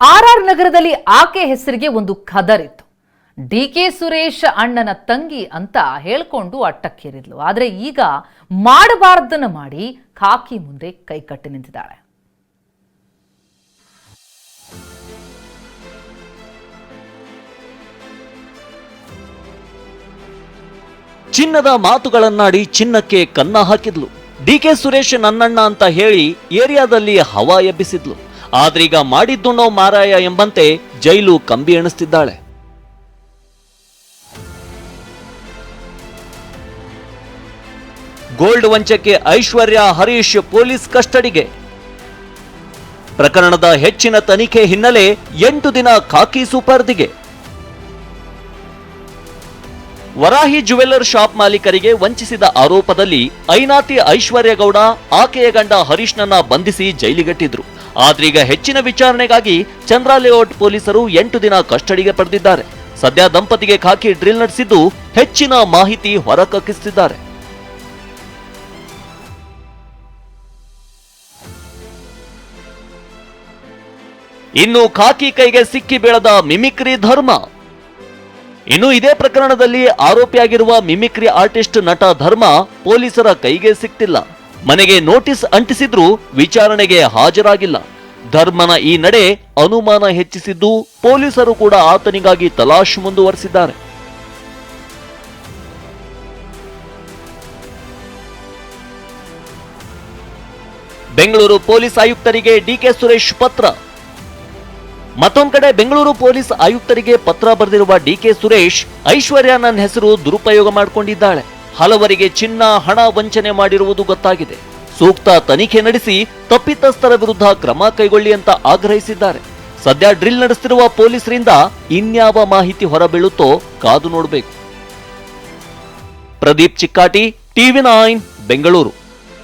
R R ನಗರದಲ್ಲಿ ಆಕೆ ಹೆಸರಿಗೆ ಒಂದು ಖದರಿತ್ತು ಡಿ ಕೆ ಸುರೇಶ್ ಅಣ್ಣನ ತಂಗಿ ಅಂತ ಹೇಳ್ಕೊಂಡು ಅಟ್ಟಕ್ಕೇರಿದ್ಲು. ಆದರೆ ಈಗ ಮಾಡಬಾರ್ದನ್ನ ಮಾಡಿ ಖಾಕಿ ಮುಂದೆ ಕೈಕಟ್ಟಿ ನಿಂತಿದ್ದಾಳೆ. ಚಿನ್ನದ ಮಾತುಗಳನ್ನಾಡಿ ಚಿನ್ನಕ್ಕೆ ಕನ್ನ ಹಾಕಿದ್ಲು. ಡಿ ಕೆ ಸುರೇಶ್ ನನ್ನಣ್ಣ ಅಂತ ಹೇಳಿ ಏರಿಯಾದಲ್ಲಿ ಹವಾ ಎಬ್ಬಿಸಿದ್ಲು. ಆದ್ರೀಗ ಮಾಡಿದ್ದುಣ್ಣೋ ಮಾರಾಯ ಎಂಬಂತೆ ಜೈಲು ಕಂಬಿ ಎಣಿಸ್ತಿದ್ದಾಳೆ. ಗೋಲ್ಡ್ ವಂಚಕ್ಕೆ ಐಶ್ವರ್ಯ, ಹರೀಶ್ ಪೊಲೀಸ್ ಕಸ್ಟಡಿಗೆ. ಪ್ರಕರಣದ ಹೆಚ್ಚಿನ ತನಿಖೆ ಹಿನ್ನೆಲೆ ಎಂಟು ದಿನ ಖಾಕಿ ಸುಪರ್ದಿಗೆ. ವರಾಹಿ ಜುವೆಲ್ಲರ್ ಶಾಪ್ ಮಾಲೀಕರಿಗೆ ವಂಚಿಸಿದ ಆರೋಪದಲ್ಲಿ ಐನಾತಿ ಐಶ್ವರ್ಯಗೌಡ, ಆಕೆಯ ಗಂಡ ಹರೀಶ್ನನ್ನ ಬಂಧಿಸಿ ಜೈಲಿಗಟ್ಟಿದ್ರು. ಆದ್ರೀಗ ಹೆಚ್ಚಿನ ವಿಚಾರಣೆಗಾಗಿ ಚಂದ್ರ ಲೇಔಟ್ ಪೊಲೀಸರು ಎಂಟು ದಿನ ಕಸ್ಟಡಿಗೆ ಪಡೆದಿದ್ದಾರೆ. ಸದ್ಯ ದಂಪತಿಗೆ ಖಾಕಿ ಡ್ರಿಲ್ ನಡೆಸಿದ್ದು ಹೆಚ್ಚಿನ ಮಾಹಿತಿ ಹೊರಕಕ್ಕಿಸುತ್ತಿದ್ದಾರೆ ಇನ್ನು ಖಾಕಿ ಕೈಗೆ ಸಿಕ್ಕಿ ಬೀಳದ ಮಿಮಿಕ್ರಿ ಧರ್ಮ. ಇನ್ನು ಇದೇ ಪ್ರಕರಣದಲ್ಲಿ ಆರೋಪಿಯಾಗಿರುವ ಮಿಮಿಕ್ರಿ ಆರ್ಟಿಸ್ಟ್ ನಟ ಧರ್ಮ ಪೊಲೀಸರ ಕೈಗೆ ಸಿಕ್ತಿಲ್ಲ. ಮನೆಗೆ ನೋಟಿಸ್ ಅಂಟಿಸಿದ್ರೂ ವಿಚಾರಣೆಗೆ ಹಾಜರಾಗಿಲ್ಲ. ಧರ್ಮನ ಈ ನಡೆ ಅನುಮಾನ ಹೆಚ್ಚಿಸಿದ್ದು ಪೊಲೀಸರು ಕೂಡ ಆತನಿಗಾಗಿ ತಲಾಶ್ ಮುಂದುವರೆಸಿದ್ದಾರೆ. ಬೆಂಗಳೂರು ಪೊಲೀಸ್ ಆಯುಕ್ತರಿಗೆ ಡಿಕೆ ಸುರೇಶ್ ಪತ್ರ. ಮತ್ತೊಂದ್ ಕಡೆ ಬೆಂಗಳೂರು ಪೊಲೀಸ್ ಆಯುಕ್ತರಿಗೆ ಪತ್ರ ಬರೆದಿರುವ ಡಿಕೆ ಸುರೇಶ್, ಐಶ್ವರ್ಯ ನನ್ನ ಹೆಸರು ದುರುಪಯೋಗ ಮಾಡಿಕೊಂಡಿದ್ದಾಳೆ. ಹಲವರಿಗೆ ಚಿನ್ನ, ಹಣ ವಂಚನೆ ಮಾಡಿರುವುದು ಗೊತ್ತಾಗಿದೆ. ಸೂಕ್ತ ತನಿಖೆ ನಡೆಸಿ ತಪ್ಪಿತಸ್ಥರ ವಿರುದ್ಧ ಕ್ರಮ ಕೈಗೊಳ್ಳಿ ಅಂತ ಆಗ್ರಹಿಸಿದ್ದಾರೆ. ಸದ್ಯ ಡ್ರಿಲ್ ನಡೆಸ್ತಿರುವ ಪೊಲೀಸರಿಂದ ಇನ್ಯಾವ ಮಾಹಿತಿ ಹೊರಬೀಳುತ್ತೋ ಕಾದು ನೋಡಬೇಕು. Pradeep Chikkati TV nine, Bengaluru.